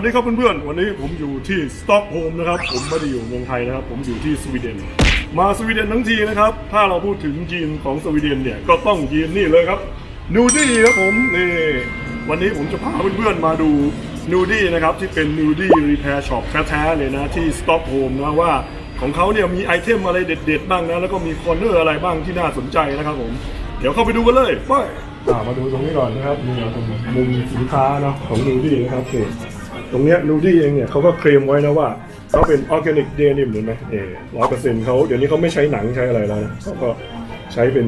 วัสดีครับเพื่อนๆ วันนี้ผมอยู่ที่สต็อกโฮมนะครับ ผมไม่ได้อยู่เมืองไทยนะครับ ผมอยู่ที่สวีเดน มาสวีเดนทั้งทีนะครับ ถ้าเราพูดถึงยีนของสวีเดนเนี่ย ก็ต้องยีนนี่เลยครับ นูดี้ครับผม นี่ วันนี้ผมจะพาเพื่อนๆ มาดูนูดี้นะครับ ที่เป็นนูดี้รีแพร์ช็อปแท้ๆเลยนะที่สต็อกโฮมนะว่าของเขาเนี่ยมีไอเทมอะไรเด็ด ๆ บ้างนะ แล้วก็มีคอร์เนอร์อะไรบ้างที่น่าสนใจนะครับผม เดี๋ยวเข้าไปดูกันเลยไปมาดูตรงนี้ก่อนนะครับนี่ตรงมุมสินค้าเนาะของนูดี้นะครับนี่ ตรงเนี้ยนูดี้เองเนี่ยเขาก็เคลมไว้นะว่าเขาเป็นออร์แกนิกเดนิมเห็นไหมเอร้อยเปอร์เซ็นต์เขาเดี๋ยวนี้เขาไม่ใช้หนังใช้อะไรแล้วนะเขาก็ใช้เป็น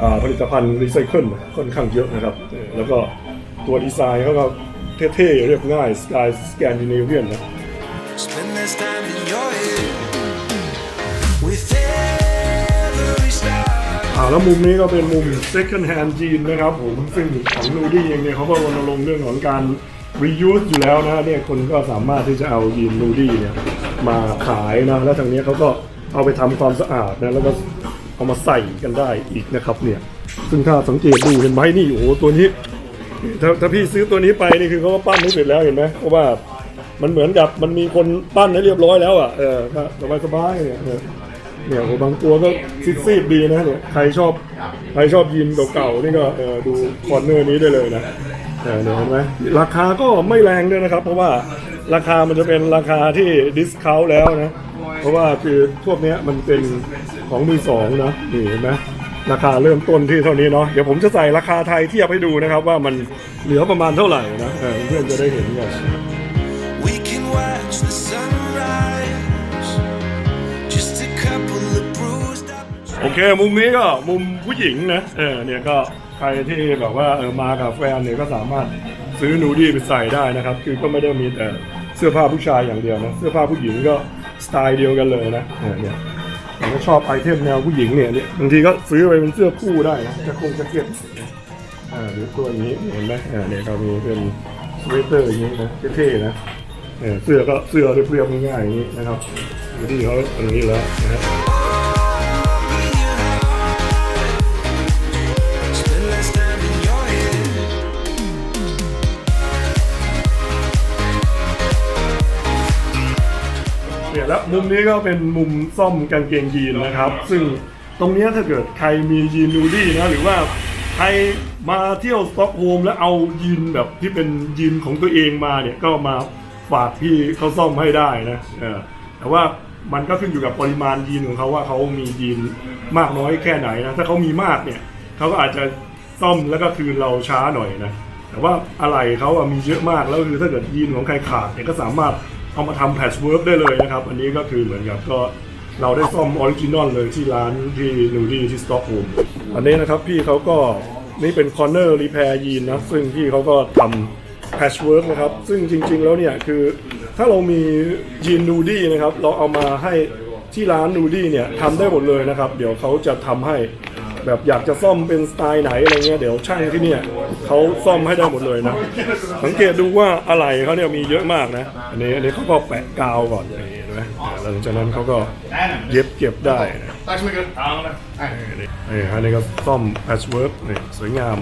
อ่าผลิตภัณฑ์รีไซเคิลค่อนข้างเยอะนะครับเออแล้วก็ตัวดีไซน์เขาก็เท่ๆ เรียบง่ายสไตล์สแกนดิเนเวียนนะ Spend less time in your head with every star. อ่าแล้วมุมนี้ก็เป็นมุม second hand jean นะครับผมซึ่งของนูดี้เองเนี่ยเขาก็รณรงค์เรื่องของการ reuse อยู่แล้วนะเนี่ยคนก็สามารถที่จะเอายีนนูดี้เนี่ยมาขายนะแล้วทางนี้เขาก็เอาไปทำความสะอาดนะแล้วก็เอามาใส่กันได้อีกนะครับเนี่ยซึ่งถ้าสังเกตดูเห็นไหมนี่โอ้โหตัวนี้ถ้าถ้าพี่ซื้อตัวนี้ไปนี่คือเขาก็ปั้นให้เสร็จแล้วเห็นไหมเพราะว่ามันเหมือนกับมันมีคนปั้นให้เรียบร้อยแล้วอะเออสบายสบายๆเนี่ยเนี่ยโอ้บางตัวก็ซีดๆดีนะเนี่ยใครชอบใครชอบยีนเก่าๆนี่ก็เออดูคอร์เนอร์นี้ได้เลยนะ เออเนี่ยเห็นไหมราคาก็ไม่แรงด้วยนะครับ เพราะว่าราคามันจะเป็นราคาที่ดิสคาวแล้วนะ เพราะว่าคือพวกเนี้ยมันเป็นของมือสองนะนี่เห็นไหมราคาเริ่มต้นที่เท่านี้เนาะเดี๋ยวผมจะใส่ราคาไทยเทียบให้ดูนะครับว่ามันเหลือประมาณเท่าไหร่นะเออเพื่อนจะได้เห็นกัน We can watch the sunrise. Just a couple of bruised up. โอเค มุมนี้ก็มุมผู้หญิงนะเออเนี่ยก็ ใครที่แบบว่าเออมากับแฟนเนี่ยก็สามารถซื้อนูดี้ไปใส่ได้นะครับ คือก็ไม่ได้มีแต่เสื้อผ้าผู้ชายอย่างเดียวนะ เสื้อผ้าผู้หญิงก็สไตล์เดียวกันเลยนะเนี่ยผมก็ชอบไอเทมแนวผู้หญิงเนี่ยเนี่ยบางทีก็ซื้อไปเป็นเสื้อคู่ได้นะจะคงจะเก็ตอ่าหรือตัวอย่างนี้เห็นไหมอ่าเนี่ยเขามีเป็นสเวตเตอร์อย่างนี้นะเท่ๆนะเออเสื้อก็เสื้อเรียบๆง่ายๆอย่างนี้นะครับที่เขาอย่างนี้แล้วนะฮะ Spend เนี่ยแล้วมุมนี้ก็เป็นมุมซ่อมกางเกงยีนนะครับ ซึ่งตรงเนี้ยถ้าเกิดใครมียีนนูดี้นะหรือว่าใครมาเที่ยวสต็อกโฮล์มแล้วเอายีนแบบที่เป็นยีนของตัวเองมาเนี่ยก็มาฝากพี่เขาซ่อมให้ได้นะเออแต่ว่ามันก็ขึ้นอยู่กับปริมาณยีนของเขาว่าเขามียีนมากน้อยแค่ไหนนะถ้าเขามีมากเนี่ยเขาก็อาจจะซ่อมแล้วก็คืนเราช้าหน่อยนะแต่ว่าอะไรเขาอะมีเยอะมากแล้วคือถ้าเกิดยีนของใครขาดเนี่ยก็สามารถ เอามาทำแพทช์เวิร์กได้เลยนะครับ อันนี้ก็คือเหมือนกับก็เราได้ซ่อมออริจินอลเลยที่ร้านที่นูดี้ที่สต็อกโฮมอันนี้นะครับพี่เขาก็นี่เป็นคอร์เนอร์รีแพร์ยีนนะ ซึ่งพี่เขาก็ทำแพทช์เวิร์กนะครับ ซึ่งจริง ๆ แล้วเนี่ยคือถ้าเรามียีนนูดี้นะครับ เราเอามาให้ที่ร้านนูดี้เนี่ยทำได้หมดเลยนะครับ เดี๋ยวเขาจะทำให้ แบบอยากจะซ่อมเป็นสไตล์ไหนอะไรเงี้ยเดี๋ยวช่างที่เนี่ยเขาซ่อมให้ได้หมดเลยนะ สังเกตดูว่าอะไหล่เขาเนี่ยมีเยอะมากนะ อันนี้อันนี้เขาก็แปะกาวก่อนนี่เห็นไหมแล้วหลังจากนั้นเขาก็เย็บเก็บได้นะ Tack så mycket. Ja, men. นี่นี่อันนี้ก็ซ่อมแพชเวิร์กนี่สวยงาม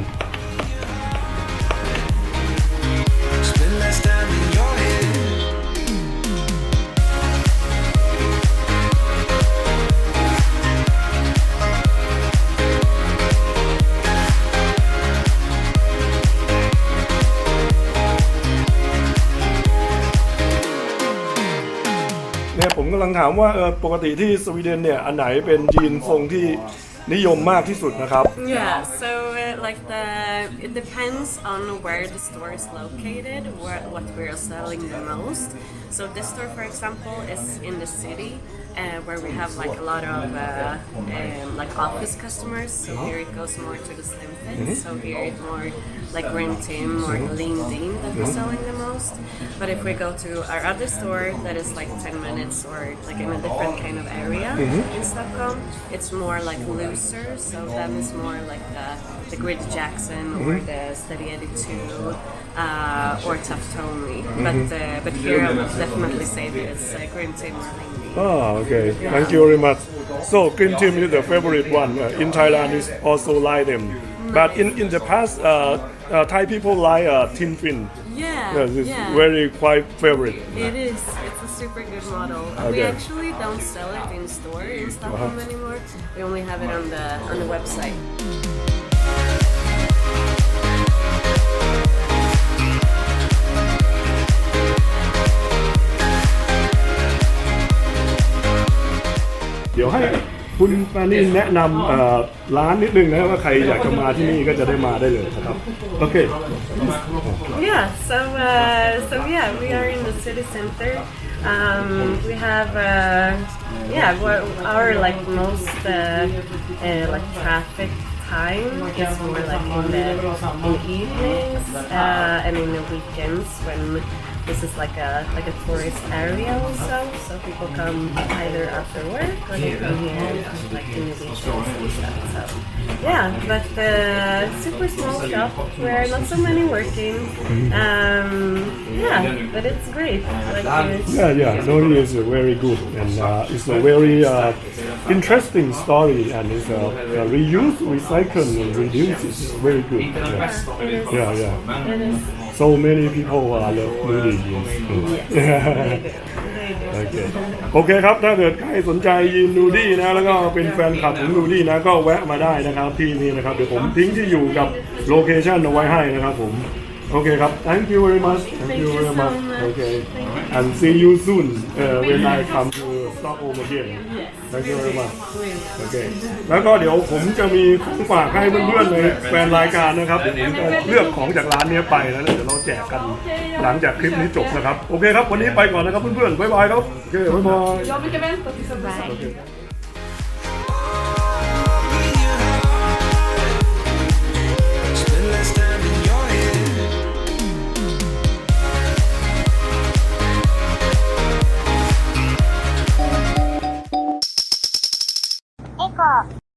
ำลังถามว่าเออปกติที่สวีเดนเนี่ยอันไหนเป็นยีนทรงที่นิยมมากที่สุดนะครับ Yeah, so uh, like the it depends on where the store is located, where, what we are selling the most. So this store, for example, is in the city uh, where we have like a lot of uh, um, like office customers. So here it goes more to the slim fit. So here it's more like Grim Tim or Lean Dean that we're selling the most. But if we go to our other store that is like 10 minutes or like in a different kind of area in Stockholm, it's more like looser. So that is more like the, the Grid Jackson or the Steady 2 uh, or Tough Tony. But uh, but here I would definitely say that it's uh, Grim Tim or Lean Dean. Okay. Thank you very much. So green team is the favorite one. Uh, in Thailand is also like them. But in, in the past, uh, uh, Thai people like uh, Tin Fin. Yeah, Yes, it's yeah. very quite favorite. It is. It's a super good model. We Okay. actually don't sell it in store in Stockholm anymore. We only have it on the on the website. ยวให้คุณปานี่แนะนำเอ่อร้านนิดนึงนะว่าใครอยากจะมาที่นี่ก็จะได้มาได้เลยนะครับ โอเค Yeah. So uh, so yeah, we are in the city center. Um, we have uh, yeah, wha- our like most uh, uh, like traffic time is more like in the in evenings uh, and in the weekends when this is like a like a tourist area also. So people come either after work or they come here like in the weekends and stuff. So yeah, but uh, super small shop where not so many working. Um, yeah, but it's great. Like Yeah, yeah, Nori is uh, very good and uh, it's a very uh, interesting story and it's a, a reuse, recycle, and reduce is very good. Yeah, yeah. yeah. So many people uh, love Nori. Yes. They do. They do. โอเคโอเคครับ ถ้าเกิดใครสนใจยีนนูดี้นะ แล้วก็เป็นแฟนคลับของนูดี้นะ ก็แวะมาได้นะครับที่นี่นะครับ เดี๋ยวผมทิ้งที่อยู่กับโลเคชันเอาไว้ให้นะครับผม โอเคครับ thank you very much thank you very much okay and see you soon uh, when I come to Stockholm again thank you very much โอเคแล้วก็เดี๋ยวผมจะมีของฝากให้เพื่อนๆในแฟนรายการนะครับเดี๋ยวผมจะเลือกของจากร้านนี้ไปแล้วเดี๋ยวเราแจกกันหลังจากคลิปนี้จบนะครับ โอเคครับ วันนี้ไปก่อนนะครับเพื่อนๆ บ๊ายบายครับ โอเค บ๊ายบาย Jag brukar vänta tills jag blir Bye. Okay.